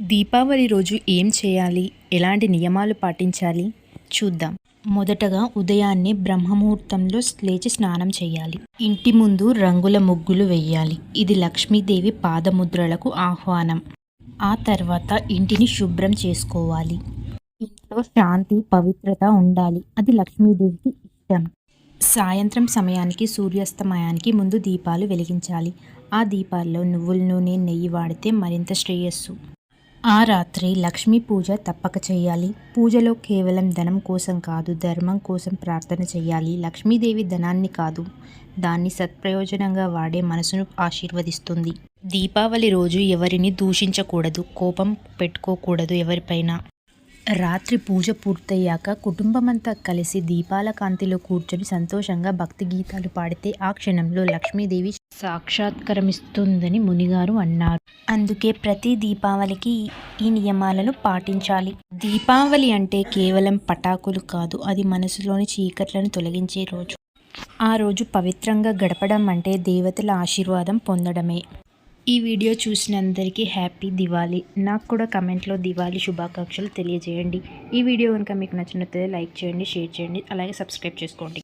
దీపావళి రోజు ఏం చేయాలి? ఎలాంటి నియమాలు పాటించాలి? చూద్దాం. మొదటగా ఉదయాన్నే బ్రహ్మముహూర్తంలో లేచి స్నానం చేయాలి. ఇంటి ముందు రంగుల ముగ్గులు వేయాలి ఇది లక్ష్మీదేవి పాదముద్రలకు ఆహ్వానం. ఆ తర్వాత ఇంటిని శుభ్రం చేసుకోవాలి. ఇంట్లో శాంతి పవిత్రత ఉండాలి. అది లక్ష్మీదేవికి ఇష్టం. సాయంత్రం సమయానికి సూర్యాస్తమయానికి ముందు దీపాలు వెలిగించాలి. ఆ దీపాల్లో నువ్వుల నూనె నెయ్యి వాడితే మరింత శ్రేయస్సు. ఆ రాత్రి లక్ష్మీ పూజ తప్పక చేయాలి. పూజలో కేవలం ధనం కోసం కాదు ధర్మం కోసం ప్రార్థన చేయాలి. లక్ష్మీదేవి ధనాన్ని కాదు దాన్ని సత్ప్రయోజనంగా వాడే మనసును ఆశీర్వదిస్తుంది. దీపావళి రోజు ఎవరిని దూషించకూడదు కోపం పెట్టుకోకూడదు ఎవరిపైన. రాత్రి పూజ పూర్తయ్యాక కుటుంబమంతా కలిసి దీపాల కాంతిలో కూర్చొని సంతోషంగా భక్తి గీతాలు పాడితే ఆ క్షణంలో లక్ష్మీదేవి సాక్షాత్కరమిస్తుందని మునిగారు అన్నారు. అందుకే ప్రతి దీపావళికి ఈ నియమాలను పాటించాలి. దీపావళి అంటే కేవలం పటాకులు కాదు అది మనసులోని చీకట్లను తొలగించే రోజు. ఆ రోజు పవిత్రంగా గడపడం అంటే దేవతల ఆశీర్వాదం పొందడమే. ఈ వీడియో చూసినందరికీ హ్యాపీ దివాళీ. నాకు కూడా కమెంట్లో దివాళీ శుభాకాంక్షలు తెలియజేయండి. ఈ వీడియో కనుక మీకు నచ్చినట్లయితే లైక్ చేయండి షేర్ చేయండి అలాగే సబ్స్క్రైబ్ చేసుకోండి.